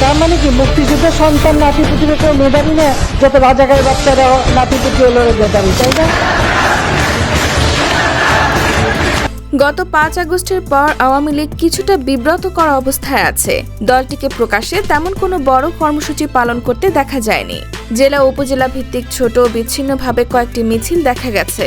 তার মানে কি? মুক্তিযুদ্ধের সন্তান নাতি নাতিপুতির কেউ মেধাবী না? যত রাজাকার বাচ্চারা নাতি নাতিপুতি হলো মেধাবী, তাই না? গত পাঁচ আগস্টের পর আওয়ামী লীগ কিছুটা বিব্রত করা অবস্থায় আছে। দলটিকে প্রকাশ্যে তেমন কোনো বড় কর্মসূচি পালন করতে দেখা যায়নি। জেলা উপজেলা ভিত্তিক ছোট বিচ্ছিন্নভাবে কয়েকটি মিছিল দেখা গেছে।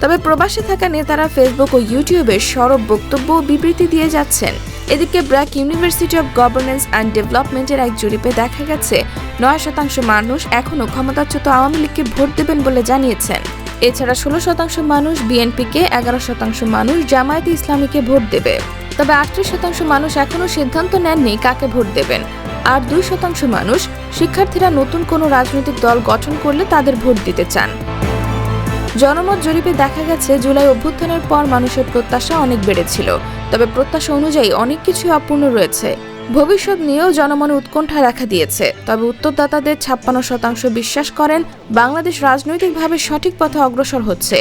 তবে প্রবাসে থাকা নেতারা ফেসবুক ও ইউটিউবে সরব বক্তব্য বিবৃতি দিয়ে যাচ্ছেন। এদিকে BRAC university of governance and ডেভেলপমেন্টের এক জরিপে দেখা গেছে, নয় শতাংশ মানুষ এখনও ক্ষমতাচ্যুত আওয়ামী লীগকে ভোট দেবেন বলে জানিয়েছেন। এছাড়া ষোলো শতাংশ মানুষ বিএনপিকে, এগারো শতাংশ মানুষ জামায়াতে ইসলামীকে ভোট দেবে। তবে আটত্রিশ শতাংশ মানুষ এখনও সিদ্ধান্ত নেননি কাকে ভোট দেবেন। আর দুই শতাংশ মানুষ শিক্ষার্থীরা নতুন কোনো রাজনৈতিক দল গঠন করলে তাদের ভোট দিতে চান। জনমত জরিপে দেখা গেছে, জুলাই অভ্যুত্থানের পর মানুষের প্রত্যাশা অনেক বেড়েছিল। তবে প্রত্যাশা অনুযায়ী অনেক কিছুই অপূর্ণ রয়েছে। ভবিষ্যৎ নিয়েও জনমনে উৎকণ্ঠা দেখা দিয়েছে। তবে উত্তরদাতাদের ছাপ্পান্ন শতাংশ বিশ্বাস করেন, বাংলাদেশ রাজনৈতিকভাবে সঠিক পথে অগ্রসর হচ্ছে।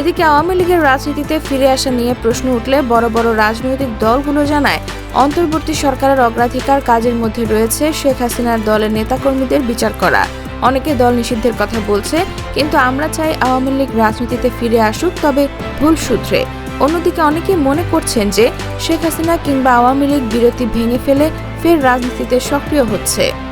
এদিকে আওয়ামী লীগের রাজনীতিতে ফিরে আসা নিয়ে প্রশ্ন উঠলে বড় বড় রাজনৈতিক দলগুলো জানায়, অন্তর্বর্তী সরকারের অগ্রাধিকার কাজের মধ্যে রয়েছে শেখ হাসিনার দলের নেতাকর্মীদের বিচার করা। অনেকে দল নিষিদ্ধের কথা বলছে, কিন্তু আমরা চাই আওয়ামী লীগ রাজনীতিতে ফিরে আসুক, তবে ভুল সূত্রে। অন্যদিকে অনেকে মনে করছেন যে শেখ হাসিনা কিংবা আওয়ামী লীগ বিরতি ভেঙে ফেলে ফের রাজনীতিতে সক্রিয় হচ্ছে।